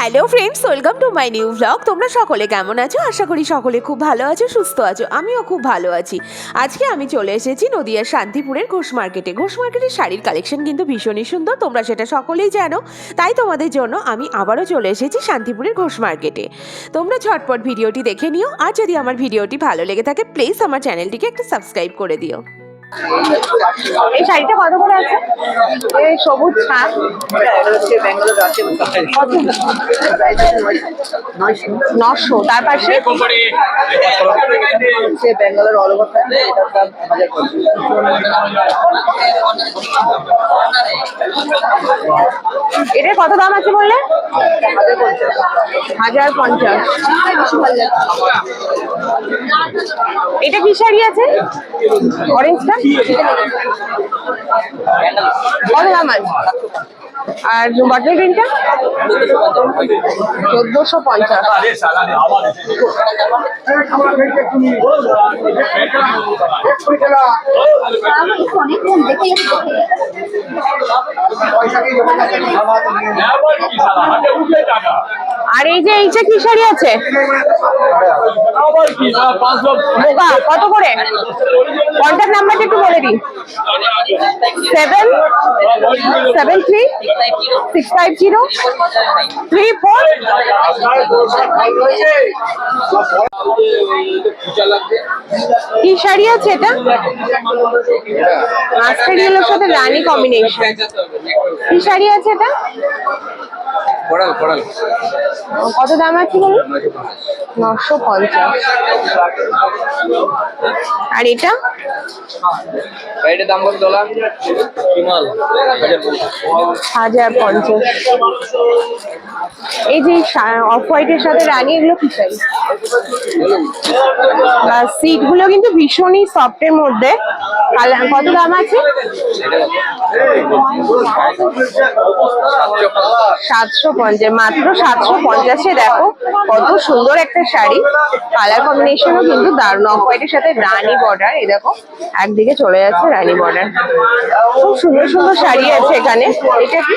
Hello friends welcome to my new blog তোমরা সকলে কেমন আছো? আশা করি সকলে খুব ভালো আছো, সুস্থ আছো। আমিও খুব ভালো আছি। আজকে আমি চলে এসেছি নদিয়ার শান্তিপুরের ঘোষ মার্কেটে। ঘোষ মার্কেটের শাড়ির কালেকশন কিন্তু ভীষণই সুন্দর, তোমরা সেটা সকলেই জানো। তাই তোমাদের জন্য আমি আবারও চলে এসেছি শান্তিপুরের ঘোষ মার্কেটে। তোমরা ঝটপট ভিডিওটি দেখে নিও, আর যদি আমার ভিডিওটি ভালো লেগে থাকে প্লিজ আমার চ্যানেলটিকে একটু সাবস্ক্রাইব করে দিও। এই শাড়িটা কত করে আছে? এই সবুজ কত নশো। তার পাশে? ব্যাঙ্গালোর অল ওভার এটার কত দাম আছে বললে? হাজার পঞ্চাশ। এটা কি শাড়ি আছে? অরেঞ্জটা কত দাম আছে আর বটল গ্রিনটা চোদ্দশো পঞ্চাশ। আর এই যে এইটা কি শাড়ি আছে? কত করে? কন্ট্যাক্ট নাম্বারটা একটু বলে দিন seven seven three six five zero? Three four কি শাড়ি আছে এটা? মাস্টার ইয়েলোর সাথে রানী কম্বিনেশন কি শাড়ি আছে এটা? পড়াল পড়াল। কত দাম আছে বলুন? নশো পঞ্চাশ। আর এটা? এটার দাম কত ডলার হিমাল হাজার পঞ্চাশ। এই যে অফ হোয়াইটের সাথে রানী এগুলো কি চাই সিটগুলো কিন্তু ভীষণই সফটের মধ্যে। কালা- কত দাম আছে? সাতশো পঞ্চাশ, মাত্র সাতশো পঞ্চাশে দেখো, কত সুন্দর একটা শাড়ি। কালার কম্বিনেশনও কিন্তু দারুণ। অফ সাথে রানী বর্ডার এই দেখো, একদিকে চলে যাচ্ছে রানী বর্ডার খুব সুন্দর সুন্দর শাড়ি আছে এখানে। এটা কি?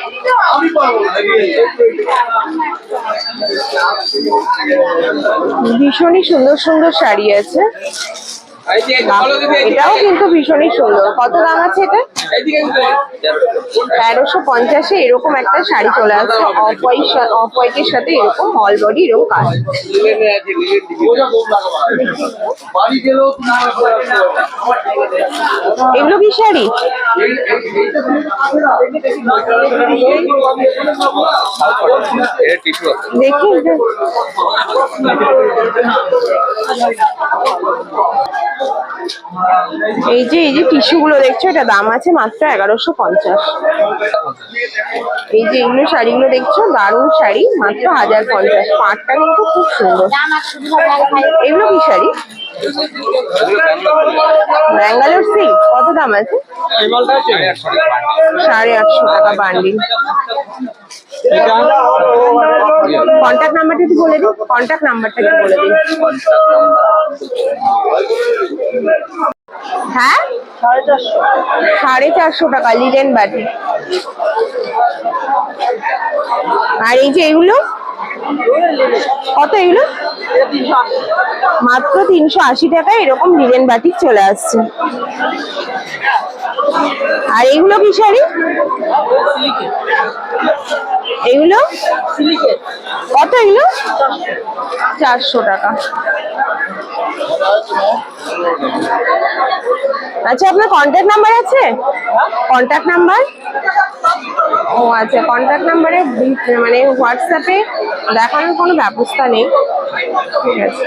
ভীষণই সুন্দর সুন্দর শাড়ি আছে। এটাও কিন্তু ভীষণই সুন্দর। কত দাম আছে এটা? তেরোশো পঞ্চাশে এরকম একটা শাড়ি চলে আসছে। অফ হোয়াইট অফ হোয়াইটের সাথে এরকম অল বডি, এরকম কাজ। এগুলো কি শাড়ি? দেখি এই যে এই যে টিস্যু গুলো দেখছ, এটা দাম আছে মাত্র এগারোশো পঞ্চাশ। এই যে এগুলো শাড়িগুলো দেখছ, দারুণ শাড়ি, মাত্র হাজার পঞ্চাশ। পাটটা কিন্তু খুব সুন্দর। এগুলো কি শাড়ি? ব্যাঙ্গালোর সিল্ক। কত দাম আছে? সাড়ে আটশো টাকা বান্ডিল কন্ট্যাক্ট নাম্বারটা একটু বলে দিন কন্ট্যাক্ট নাম্বারটা একটু বলে দিন হ্যাঁ? সাড়ে চারশো। টাকা লিলেন বাটি। আর এই যে এগুলো? কত এগুলো? মাত্র তিনশো আশি টাকা এরকম লিলেন বাটি চলে আসছে। আর এগুলো কি শাড়ি? এগুলো? কত এগুলো? চারশো টাকা। আচ্ছা আপনার কন্ট্যাক্ট নাম্বার আছে? কন্ট্যাক্ট নাম্বার ও আচ্ছা কন্ট্যাক্ট নাম্বারে মানে হোয়াটসঅ্যাপে দেখানোর কোনো ব্যবস্থা নেই। ঠিক আছে।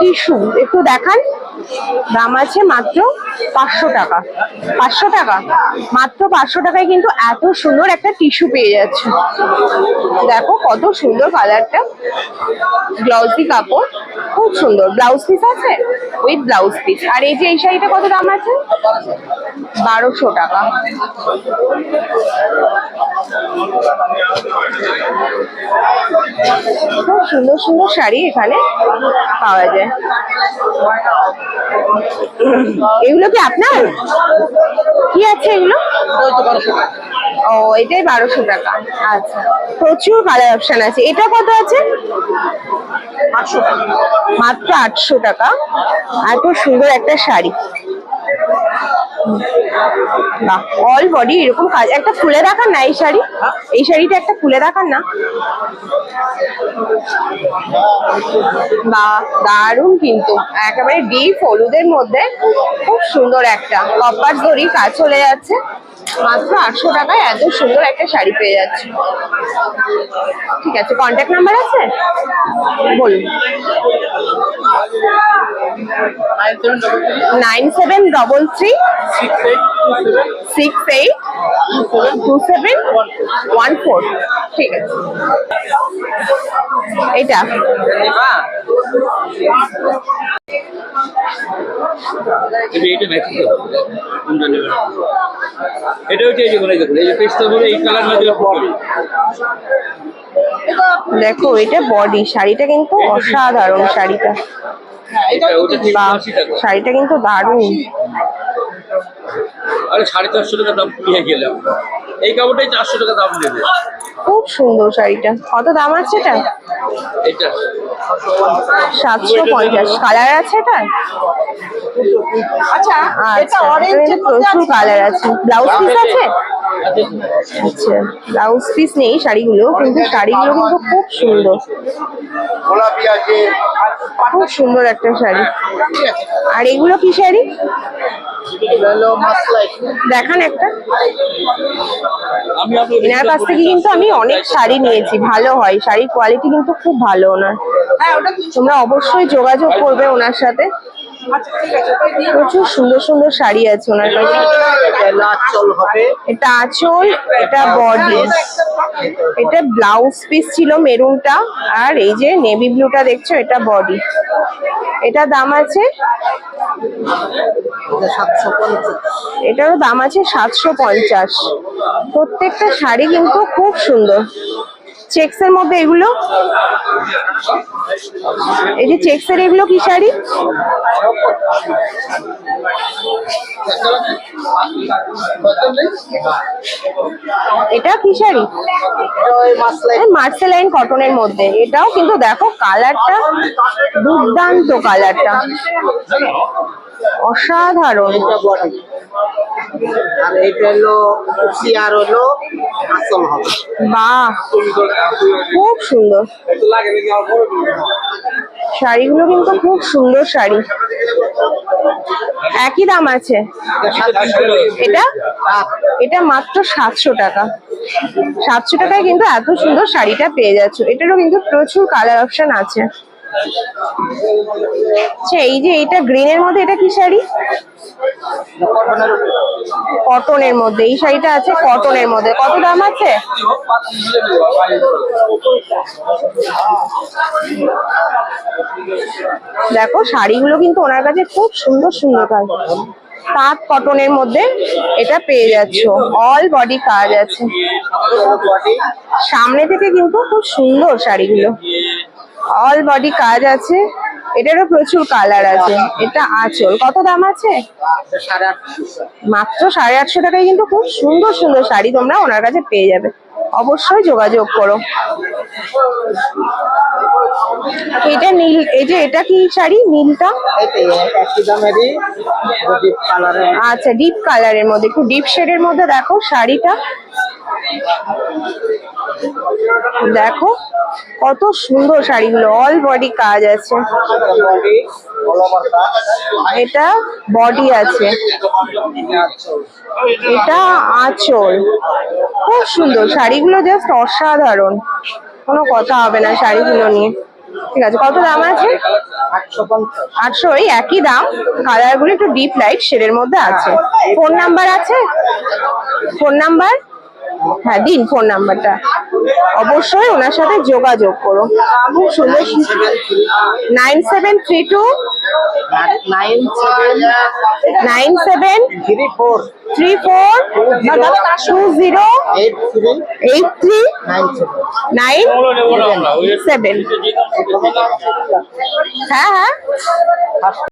টিস্যু, একটু দেখান। দাম আছে মাত্র পাঁচশো টাকা। পাঁচশো টাকা? মাত্র পাঁচশো টাকায় কিন্তু এত সুন্দর একটা টিস্যু পেয়ে যাচ্ছে। দেখো কত সুন্দর কালারটা ব্লাউজি কাপড়। খুব সুন্দর। ব্লাউজ পিস আছে? উইথ ব্লাউজ পিস আর এই যে এই শাড়িটা কত দাম আছে? বারোশো টাকা। খুব সুন্দর সুন্দর শাড়ি এখানে পাওয়া যায়। এগুলো কি আপনার? কি আছে এগুলো? ও, এটাই বারোশো টাকা। আচ্ছা। প্রচুর কালার অপশন আছে। এটা কত আছে? মাত্র আটশো টাকা। এত সুন্দর একটা শাড়ি। বাহ অল বডি এরকম কাজ। একটা খুলে দেখান না এই শাড়ি? এই শাড়িটা একটা খুলে দেখান না? বাহ, দারুণ কিন্তু। একেবারে ডিপ হলুদের মধ্যে। খুব সুন্দর একটা। কপার দড়ি কাজ চলে যাচ্ছে। মাত্র আটশো টাকায় এত সুন্দর একটা শাড়ি পেয়ে যাচ্ছে। ঠিক আছে কন্ট্যাক্ট নাম্বার আছে? বলুন nine seven double three six eight six eight two seven one four. ঠিক আছে। এটা। এটা হচ্ছে এই যে বলে দেখুন এই যে পেস্তা হবে এই কালার না দিলে হবে দেখো এটা বডি শাড়িটা কিন্তু অসাধারণ শাড়িটা। টাকা। শাড়িটা কিন্তু দারুণ। আরে সাড়ে চারশো টাকা দাম নিয়ে গেলাম। এই কাপড়টাই চারশো টাকা দাম নেবে। খুব সুন্দর শাড়িটা। কত দাম আছে এটা? এটা। সাতশো পঞ্চাশ। কালার আছে এটা? আচ্ছা আচ্ছা প্রচুর কালার আছে। ব্লাউজ পিস আছে? আচ্ছা ব্লাউজ পিস নেই শাড়িগুলো, কিন্তু শাড়িগুলো কিন্তু খুব সুন্দর। খুব সুন্দর একটা শাড়ি। আর এগুলো কি শাড়ি? দেখান একটা। এনার কাছ থেকে কিন্তু আমি অনেক শাড়ি নিয়েছি, ভালো হয়। শাড়ির কোয়ালিটি কিন্তু খুব ভালো ওনার। তোমরা অবশ্যই যোগাযোগ করবে ওনার সাথে। আচ্ছা প্রচুর সুন্দর সুন্দর শাড়ি আছে ওনার কাছে এটা আঁচল এটা বডি এটা ব্লাউজ পিস ছিল মেরুনটা আর এই যে নেভি ব্লুটা দেখছ এটা বডি। এটা দাম আছে? এটা এটারও দাম আছে সাতশো পঞ্চাশ। প্রত্যেকটা শাড়ি কিন্তু খুব সুন্দর। চেক্স এর মধ্যে এগুলো? এই যে চেক এর এগুলো কি শাড়ি? এটা কি শাড়ি? ওই মাসলাই মার্সেলাইন কটনের মধ্যে। এটাও কিন্তু দেখো কালারটা দুর্দান্ত কালারটা। অসাধারণ। আর এটা হলো সিয়ার হলো আসল হবে। বাহ! খুব সুন্দর। শাড়িগুলো কিন্তু খুব সুন্দর শাড়ি। একই দাম আছে? এটা? এটা মাত্র সাতশো টাকা। সাতশো টাকায় কিন্তু এত সুন্দর শাড়িটা পেয়ে যাচ্ছ। এটারও কিন্তু প্রচুর কালার অপশন আছে। আচ্ছা এই যে এটা গ্রিনের মধ্যে এটা কি শাড়ি? কটনের মধ্যে। এই শাড়িটা আছে কটনের মধ্যে। কত দাম আছে? দেখো শাড়িগুলো কিন্তু ওনার কাছে খুব সুন্দর সুন্দর কাজ তাঁত কটনের মধ্যে এটা পেয়ে যাচ্ছ। অল বডি কাজ আছে। সামনে থেকে কিন্তু খুব সুন্দর শাড়িগুলো। অল বডি কাজ আছে। এটারও প্রচুর কালার আছে। এটা আঁচল। কত দাম আছে? মাত্র সাড়ে আটশো টাকায় কিন্তু খুব সুন্দর সুন্দর শাড়ি তোমরা ওনার কাছে পেয়ে যাবে। অবশ্যই যোগাযোগ করো। এটা নীল, এই যে এটা কি শাড়ি? নীলটা? আচ্ছা ডিপ কালারের মধ্যে। একটু ডিপ শেডের মধ্যে দেখো শাড়িটা। দেখো, কত সুন্দর শাড়িগুলো। অল বডি কাজ আছে। এটা বডি আছে। এটা আঁচল। খুব সুন্দর। শাড়িগুলো জাস্ট অসাধারণ। কোনো কথা হবে না শাড়িগুলো নিয়ে। ঠিক আছে, কত দাম আছে? আটশো ওই একই দাম। কালারগুলো একটু ডিপ লাইট শেডের মধ্যে আছে। ফোন নাম্বার আছে? ফোন নাম্বার হ্যাঁ দিন ফোন নাম্বারটা অবশ্যই ওনার সাথে যোগাযোগ করো সুন্দর nine seven three two nine seven three four two zero eight three nine seven হ্যাঁ হ্যাঁ।